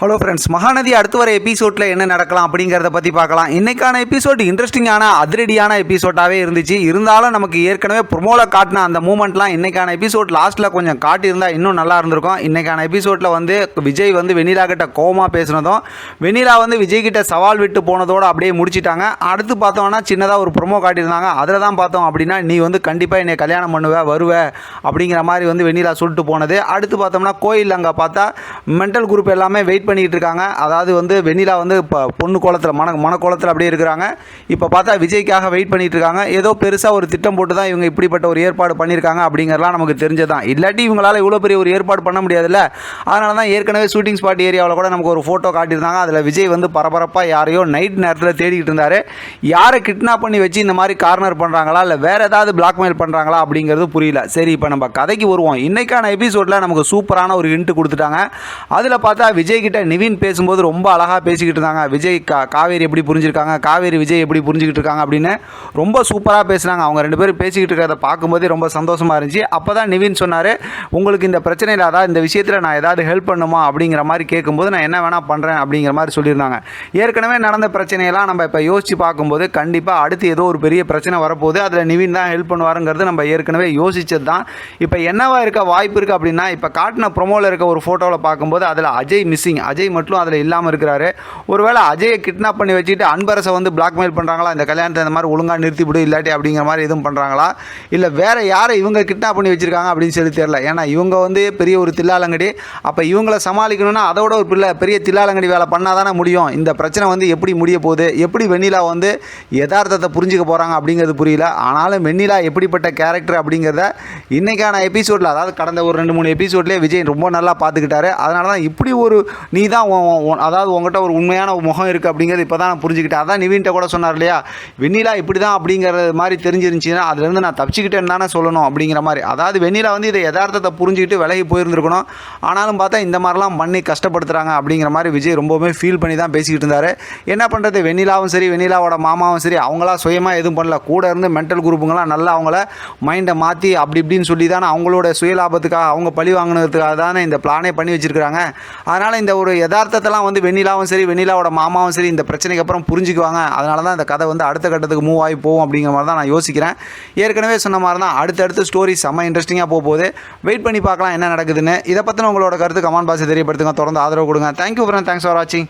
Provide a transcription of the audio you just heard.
Hello friends Mahanadi அடுத்து வர எபிசோடில் என்ன நடக்கலாம் அப்படிங்கிறத பற்றி பார்க்கலாம். இன்றைக்கான எபிசோட் இன்ட்ரெஸ்டிங்கான அதிரடியான எபிசோட்டாகவே இருந்துச்சு. இருந்தாலும் நமக்கு ஏற்கனவே ப்ரொமோவில் காட்டின அந்த மூமெண்ட்லாம் இன்றைக்கான எபிசோட் லாஸ்ட்டில் கொஞ்சம் காட்டியிருந்தால் இன்னும் நல்லா இருந்திருக்கும். இன்றைக்கான எபிசோடில் வந்து விஜய் வந்து வெண்ணிலா கிட்ட கோவமாக பேசினதும் வெண்ணிலா வந்து விஜய் கிட்ட சவால் விட்டு போனதோடு அப்படியே முடிச்சிட்டாங்க. அடுத்து பார்த்தோம்னா சின்னதாக ஒரு ப்ரொமோ காட்டியிருந்தாங்க. அதில் தான் பார்த்தோம் அப்படின்னா நீ வந்து கண்டிப்பாக என்னை கல்யாணம் பண்ணுவ வருவ அப்படிங்கிற மாதிரி வந்து வெண்ணிலா சொல்லிட்டு போனது. அடுத்து பார்த்தோம்னா கோயில் அங்கே பார்த்தா மென்டல் குரூப் எல்லாமே வெயிட் பண்ணிக்கிட்டு இருக்காங்க அதாவது வந்து வெண்ணிலா வந்து இப்போ பொண்ணு கோலத்தில் மன மனக்கோலத்தில் அப்படியே இருக்கிறாங்க. இப்போ பார்த்தா விஜய்க்காக வெயிட் பண்ணிகிட்டு இருக்காங்க ஏதோ பெருசாக ஒரு திட்டம் போட்டு தான் இவங்க இப்படிப்பட்ட ஒரு ஏற்பாடு பண்ணியிருக்காங்க அப்படிங்கிறலாம் நமக்கு தெரிஞ்சதான் இல்லாட்டி இவங்களால் இவ்வளோ பெரிய ஒரு ஏற்பாடு பண்ண முடியாதுல்ல. அதனால தான் ஏற்கனவே ஷூட்டிங் ஸ்பாட் ஏரியாவில் கூட நமக்கு ஒரு ஃபோட்டோ காட்டியிருந்தாங்க. அதில் விஜய் வந்து பரபரப்பாக யாரையோ நைட் நேரத்தில் தேடிக்கிட்டு இருந்தார். யாரை கிட்னாப் பண்ணி வச்சு இந்த மாதிரி கார்னர் பண்ணுறாங்களா இல்லை வேறு ஏதாவது பிளாக்மெயில் பண்ணுறாங்களா அப்படிங்கிறது புரியல. சரி இப்போ நம்ம கதைக்கு வருவோம். இன்றைக்கான எபிசோடில் நமக்கு சூப்பரான ஒரு இன்ட்டு கொடுத்துட்டாங்க. அதில் பார்த்தா விஜய் கிட்ட நிவின் பேசும்போது ரொம்ப அழகாக பேசிக்கிட்டு இருந்தாங்க. விஜய் கா காவேரி எப்படி புரிஞ்சிருக்காங்க காவேரி விஜய் எப்படி புரிஞ்சுக்கிட்டு இருக்காங்க அப்படின்னு ரொம்ப சூப்பராக பேசுனாங்க. அவங்க ரெண்டு பேரும் பேசிக்கிட்டு இருக்கிறத பார்க்கும்போதே ரொம்ப சந்தோஷமாக இருந்துச்சு. அப்போ தான் நிவின் சொன்னார் உங்களுக்கு இந்த பிரச்சனையில் அதாவது இந்த விஷயத்தில் நான் ஏதாவது ஹெல்ப் பண்ணுமா? அப்படிங்கிற மாதிரி கேட்கும்போது நான் என்ன வேணால் பண்ணுறேன் அப்படிங்கிற மாதிரி சொல்லியிருந்தாங்க. ஏற்கனவே நடந்த பிரச்சனையெல்லாம் நம்ம இப்போ யோசித்து பார்க்கும்போது கண்டிப்பாக அடுத்து ஏதோ ஒரு பெரிய பிரச்சனை வரப்போகுது. அதில் நிவின் தான் ஹெல்ப் பண்ணுவாருங்கிறது நம்ம ஏற்கனவே யோசிச்சது தான். இப்போ என்னவா இருக்க வாய்ப்பு இருக்குது அப்படின்னா இப்போ காட்டின ப்ரொமோவில் இருக்க ஒரு ஃபோட்டோவில் பார்க்கும்போது அதில் அஜய் மிஸ்ஸிங் அஜய் மட்டும் அதில் இல்லாமல் இருக்கிறாரு. ஒருவேளை அஜயை கிட்னாப் பண்ணி வச்சுட்டு அன்பரசை வந்து பிளாக்மெயில் பண்ணுறாங்களா இந்த கல்யாணத்தை இந்த மாதிரி ஒழுங்காக நிறுத்திவிடு இல்லாட்டி அப்படிங்கிற மாதிரி எதுவும் பண்ணுறாங்களா இல்லை வேறு யாரை இவங்க கிட்னாப் பண்ணி வச்சுருக்காங்க அப்படின்னு சொல்லி தெரியல. ஏன்னா இவங்க வந்து பெரிய ஒரு தில்லாலங்கடி. அப்போ இவங்கள சமாளிக்கணும்னா அதோட ஒரு பிள்ளை பெரிய தில்லாலங்கடி வேலை பண்ணால் தானே முடியும். இந்த பிரச்சனை வந்து எப்படி முடிய போகுது? எப்படி வெண்ணிலா வந்து யதார்த்தத்தை புரிஞ்சுக்க போகிறாங்க அப்படிங்கிறது புரியல. ஆனாலும் வெண்ணிலா எப்படிப்பட்ட கேரக்டர் அப்படிங்கிறத இன்றைக்கான எபிசோடில் அதாவது கடந்த ஒரு ரெண்டு மூணு எபிசோட்லேயே விஜய் ரொம்ப நல்லா பார்த்துக்கிட்டாரு. அதனால தான் இப்படி ஒரு நீ தான் அதாவது உங்ககிட்ட ஒரு உண்மையான முகம் இருக்குது அப்படிங்கிறது இப்போ தான் நான் புரிஞ்சுக்கிட்டேன். அதான் நிவின்ட்ட கூட சொன்னார் இல்லையா? வெண்ணிலா இப்படி தான் அப்படிங்கிறது மாதிரி தெரிஞ்சிருந்துச்சுன்னா அதுலேருந்து நான் தப்பிச்சுக்கிட்டேன்னு தானே சொல்லணும் அப்படிங்கிற மாதிரி. அதாவது வெண்ணிலா வந்து இதை யதார்த்தத்தை புரிஞ்சுக்கிட்டு விலகி போயிருந்துருக்கணும். ஆனாலும் பார்த்தா இந்த மாதிரிலாம் பண்ணி கஷ்டப்படுத்துகிறாங்க அப்படிங்கிற மாதிரி விஜய் ரொம்பவுமே ஃபீல் பண்ணி தான் பேசிக்கிட்டு இருந்தார். என்ன பண்ணுறது வெண்ணிலாவும் சரி வெண்ணிலாவோட மாமாவும் சரி அவங்களா சுயமாக எதுவும் பண்ணல. கூட இருந்து மென்டல் குரூப்புங்களாம் நல்லா அவங்கள மைண்டை மாற்றி அப்படி இப்படின்னு சொல்லி தானே அவங்களோட சுயலாபத்துக்காக அவங்க பழி வாங்கினதுக்காக தானே இந்த பிளானே பண்ணி வச்சிருக்காங்க அதனால் இந்த ஒரு யதார்த்தத்தெல்லாம் வந்து வெண்ணிலாவும் சரி வெண்ணிலாவோட மாமாவும் சரி இந்த பிரச்சனைக்கு அப்புறம் புரிஞ்சுக்குவாங்க. அதனால தான் இந்த கதை வந்து அடுத்த கட்டத்துக்கு மூவ் ஆகி போகும் அப்படிங்கிற மாதிரி தான் நான் யோசிக்கிறேன். ஏற்கனவே சொன்ன மாதிரி தான் அடுத்தடுத்து ஸ்டோரி செம்ம இன்ட்ரெஸ்டிங்காக போக போகுது வெயிட் பண்ணி பார்க்கலாம் என்ன நடக்குதுன்னு. இதை பற்றின உங்களோட கருத்து கமெண்ட் பாக்ஸ் தெரியப்படுத்துங்க. தொடர்ந்து ஆதரவு கொடுங்க. தேங்க்யூ ஃப்ரெண்ட் தேங்க்ஸ் ஃபார் வாட்சிங்